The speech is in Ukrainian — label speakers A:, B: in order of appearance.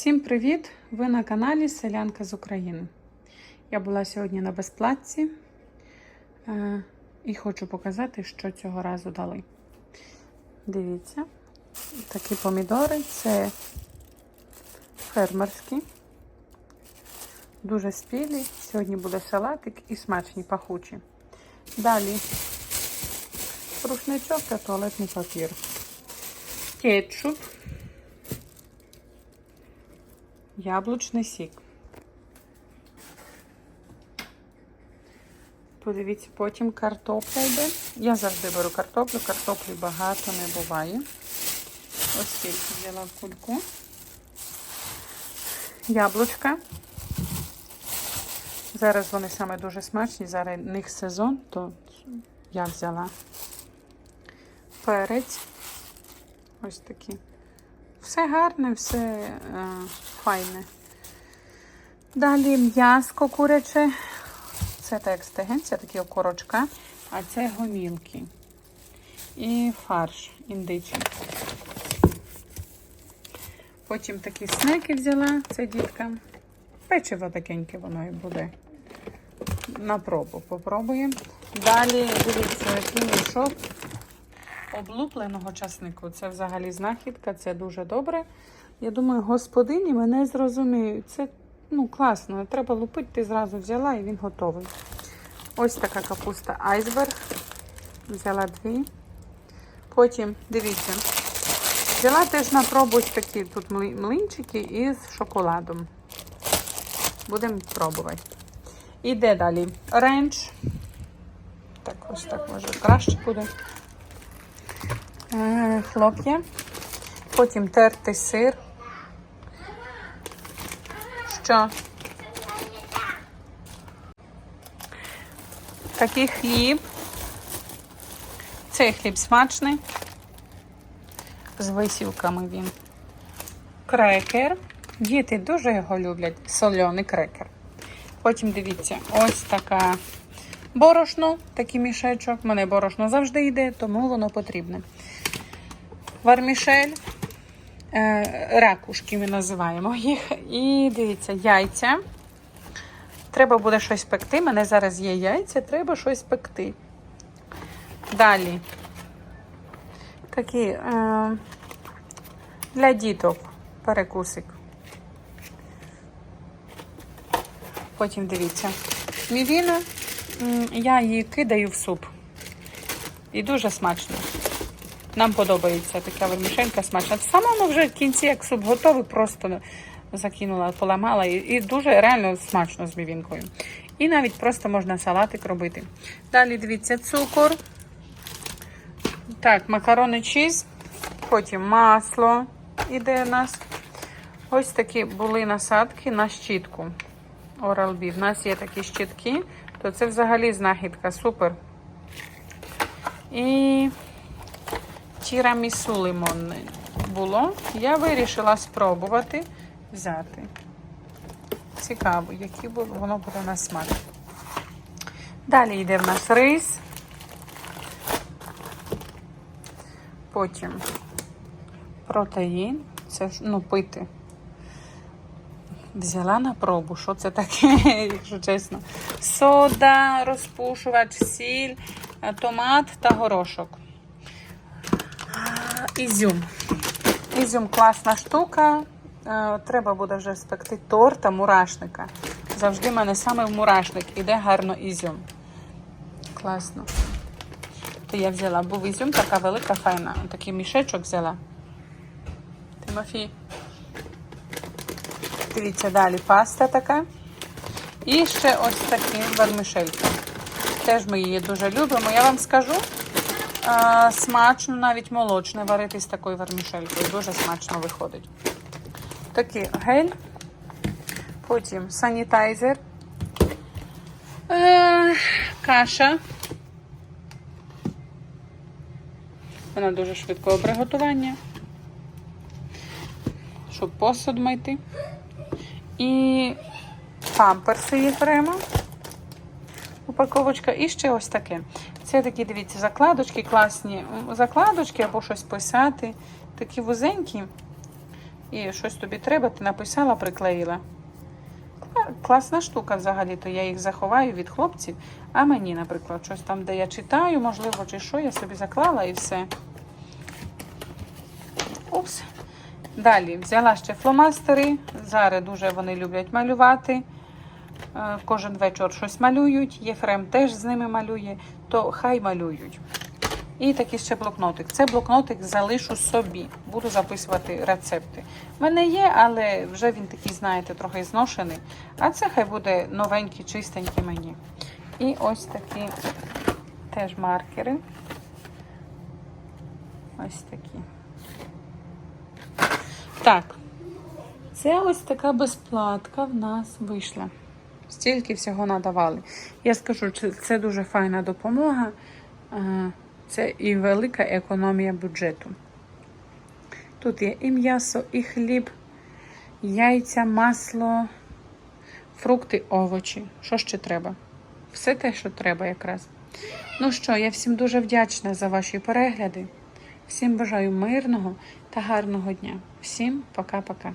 A: Всім привіт! Ви на каналі Селянка з України. Я була сьогодні на безплатці е, і хочу показати, що цього разу дали. Дивіться, такі помідори це фермерські, дуже спілі. Сьогодні буде салатик і смачні пахучі. Далі рушничок та туалетний папір, кетчуп. Яблучний сік. Подивіться, потім картопля йде. Я завжди беру картоплю, картоплі багато не буває. Ось скільки взяла в кульку. Яблучка. Зараз вони саме дуже смачні, зараз в них сезон, то я взяла перець. Ось такі. Все гарне, все е, файне. Далі м'яско куряче. Це так стегенця, такі окорочка, а це гомілки. І фарш індичий. Потім такі снеки взяла, це дітка. Печиво такеньке воно і буде. На пробу попробуємо. Далі, дивіться, який мішок облупленого часнику. Це взагалі знахідка, це дуже добре. Я думаю, господині мене зрозуміють. Це ну, класно. Треба лупити, ти зразу взяла і він готовий. Ось така капуста айсберг. Взяла дві. Потім, дивіться, взяла теж на пробу ось такі тут млинчики із шоколадом. Будемо пробувати. Іде далі ренч. Так, ось так може краще буде. Е, хлоп'я, потім тертий сир. Що? Такий хліб. Цей хліб смачний. З висівками він. Крекер. Діти дуже його люблять. Соляний крекер. Потім дивіться, ось така борошно, такий мішечок. У мене борошно завжди йде, тому воно потрібне. Вармішель, е, ракушки ми називаємо їх. І дивіться, яйця. Треба буде щось пекти. У мене зараз є яйця, треба щось пекти. Далі. Такі е, для діток перекусик. Потім дивіться. Мівіна, я її кидаю в суп. І дуже смачно. Нам подобається така вермішелька смачна. В самому вже в кінці, як суп готовий, просто закинула, поламала і, і дуже реально смачно з мівінкою. І навіть просто можна салатик робити. Далі дивіться, цукор. Так, макарони чіз. Потім масло іде у нас. Ось такі були насадки на щітку. Oral-B. У нас є такі щітки, то це взагалі знахідка. Супер. І тірамісу лимонне було. Я вирішила спробувати взяти. Цікаво, який воно буде на смак. Далі йде в нас рис. Потім протеїн. Це ну, пити. Взяла на пробу, що це таке, якщо чесно. Сода, розпушувач, сіль, томат та горошок. Ізюм. Ізюм класна штука. Треба буде вже спекти торта мурашника. Завжди в мене саме в мурашник іде гарно ізюм. Класно. То я взяла, був ізюм, така велика, файна. Такий мішечок взяла. Тимофій. Дивіться, далі паста така. І ще ось такі вермишельки. Теж ми її дуже любимо. Я вам скажу, а, смачно, навіть молочне варити з такою вермішелькою. Дуже смачно виходить. Такий гель. Потім санітайзер. Е, каша. Вона дуже швидкого приготування. Щоб посуд мити. І памперси є окремо. Упаковочка. І ще ось таке. Це такі, дивіться, закладочки, класні закладочки або щось писати. Такі вузенькі. і щось тобі треба, ти написала, приклеїла. Класна штука взагалі, то я їх заховаю від хлопців. А мені, наприклад, щось там, де я читаю, можливо, чи що, я собі заклала і все. Упс. Далі взяла ще фломастери. Зараз дуже вони люблять малювати. Е, Кожен вечір щось малюють. Єфрем теж з ними малює, то хай малюють. І такий ще блокнотик. Це блокнотик залишу собі. Буду записувати рецепти. У мене є, але вже він такий, знаєте, трохи зношений. А це хай буде новенький, чистенький мені. І ось такі теж маркери. Ось такі. Так. Це ось така безплатка в нас вийшла. Стільки всього надавали. Я скажу, це- дуже файна допомога. Е, Це і велика економія бюджету. Тут є і м'ясо, і хліб, яйця, масло, фрукти, овочі. Що ще треба? Все те, що треба якраз. Ну що, я всім дуже вдячна за ваші перегляди. Всім бажаю мирного та гарного дня. Всім пока-пока.